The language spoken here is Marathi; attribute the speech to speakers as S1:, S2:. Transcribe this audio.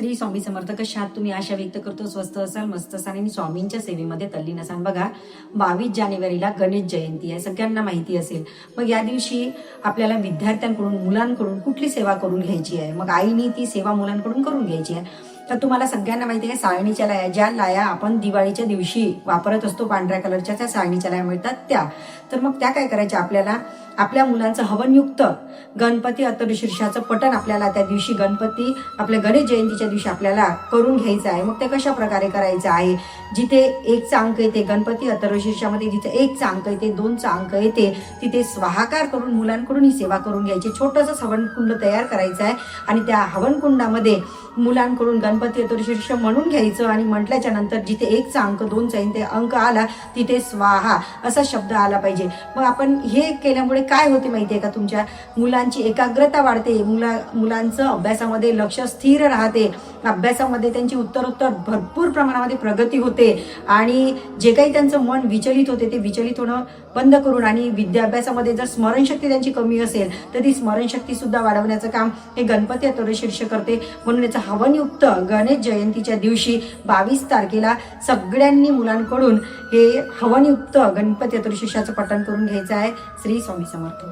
S1: श्री स्वामी समर्थ कशा तुम्ही आशा व्यक्त करतो? स्वस्त असाल मस्त असाल. आणि स्वामींच्या सेवेमध्ये तल्लीन असाल. बघा बावीस जानेवारीला गणेश जयंती आहे. सगळ्यांना माहिती असेल. मग या दिवशी आपल्याला विद्यार्थ्यांकडून मुलांकडून कुठली सेवा करून घ्यायची आहे? मग आईने ती सेवा मुलांकडून करून घ्यायची आहे. तर तुम्हाला सगळ्यांना माहिती आहे साळणीच्या लाया ज्या लाया आपण दिवाळीच्या दिवशी वापरत असतो पांढऱ्या कलरच्या त्या साळणीच्या लाया मिळतात त्या. तर मग त्या काय करायच्या? आपल्याला आपल्या मुलांचं हवनयुक्त गणपती अतरशीर्षाचं पठण आपल्याला त्या दिवशी गणपती आपल्या गणेश जयंतीच्या दिवशी आपल्याला करून घ्यायचं आहे. मग ते कशा प्रकारे करायचं आहे? जिथे एकचा अंक येते गणपती अतरशीर्षामध्ये जिथे एकचा अंक येते दोनचा अंक येते तिथे स्वाहाकार करून मुलांकडून ही सेवा करून घ्यायची. छोटंसं हवनकुंड तयार करायचं आहे आणि त्या हवनकुंडामध्ये मुलांकडून गणपती अतरशीर्ष म्हणून घ्यायचं आणि म्हटल्याच्या नंतर जिथे एकचा अंक दोनचा ते अंक आला तिथे स्वाहा असा शब्द आला पाहिजे. मग आपण हे केल्यामुळे काय होते माहिती आहे का? तुमच्या मुलांची एकाग्रता वाढते मुला मुलांचं अभ्यासामध्ये लक्ष स्थिर राहते. अभ्यासामध्ये त्यांची उत्तरोत्तर भरपूर प्रमाणामध्ये प्रगती होते. आणि जे काही त्यांचं मन विचलित होते ते विचलित होणं बंद करून आणि विद्याभ्यासामध्ये जर स्मरणशक्ती त्यांची कमी असेल तर ती स्मरणशक्तीसुद्धा वाढवण्याचं काम हे गणपती अतुरशीर्ष करते. म्हणून याचं हवनयुक्त गणेश जयंतीच्या दिवशी बावीस तारखेला सगळ्यांनी मुलांकडून हे हवनयुक्त गणपती अतुरशीर्षाचं पठण करून घ्यायचं आहे. श्री स्वामी समर्थ.